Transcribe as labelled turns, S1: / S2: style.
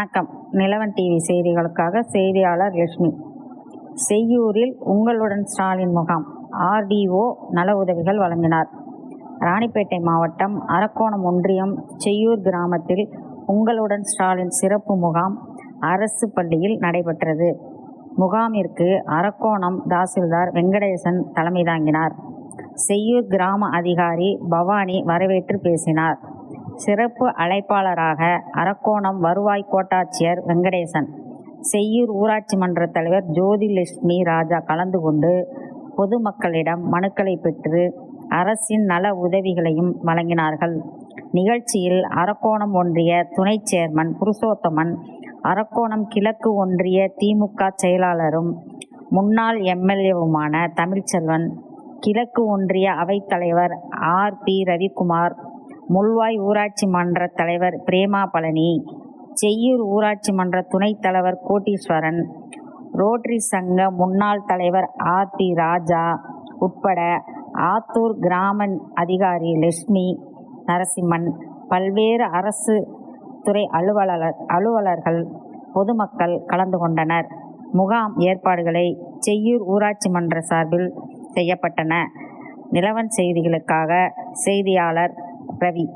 S1: வணக்கம். நிலவன் டிவி செய்திகளுக்காக செய்தியாளர் லட்சுமி செய்யூரில் உங்களுடன் ஸ்டாலின் முகாம். ஆர்டிஓ நல உதவிகள் வழங்கினார். ராணிப்பேட்டை மாவட்டம் அரக்கோணம் ஒன்றியம் செய்யூர் கிராமத்தில் உங்களுடன் ஸ்டாலின் சிறப்பு முகாம் அரசு பள்ளியில் நடைபெற்றது. முகாமிற்கு அரக்கோணம் தாசில்தார் வெங்கடேசன் தலைமை தாங்கினார். செய்யூர் கிராம அதிகாரி பவானி வரவேற்று பேசினார். சிறப்பு அழைப்பாளராக அரக்கோணம் வருவாய் கோட்டாட்சியர் வெங்கடேசன். செய்யூர் ஊராட்சி மன்ற தலைவர் ஜோதிலட்சுமி ராஜா கலந்து கொண்டு பொதுமக்களிடம் மனுக்களை பெற்று அரசின் நல உதவிகளையும் வழங்கினார்கள். நிகழ்ச்சியில் அரக்கோணம் ஒன்றிய துணை சேர்மன் புருஷோத்தமன் அரக்கோணம் கிழக்கு ஒன்றிய திமுக செயலாளரும் முன்னாள் எம்எல்ஏவுமான தமிழ்ச்செல்வன் கிழக்கு ஒன்றிய அவைத்தலைவர் ஆர் பி ரவிக்குமார் முள்வாய் ஊராட்சி மன்ற தலைவர் பிரேமா பழனி செய்யூர் ஊராட்சி மன்ற துணைத் தலைவர் கோட்டீஸ்வரன் ரோட்டரி சங்க முன்னாள் தலைவர் ஆர் டி ராஜா உட்பட ஆத்தூர் கிராம அதிகாரி லட்சுமி நரசிம்மன் பல்வேறு அரசு துறை அலுவலர் அலுவலர்கள் பொதுமக்கள் கலந்து கொண்டனர். முகாம் ஏற்பாடுகளை செய்யூர் ஊராட்சி மன்ற சார்பில் செய்யப்பட்டன. நிலவன் செய்திகளுக்காக செய்தியாளர் रवि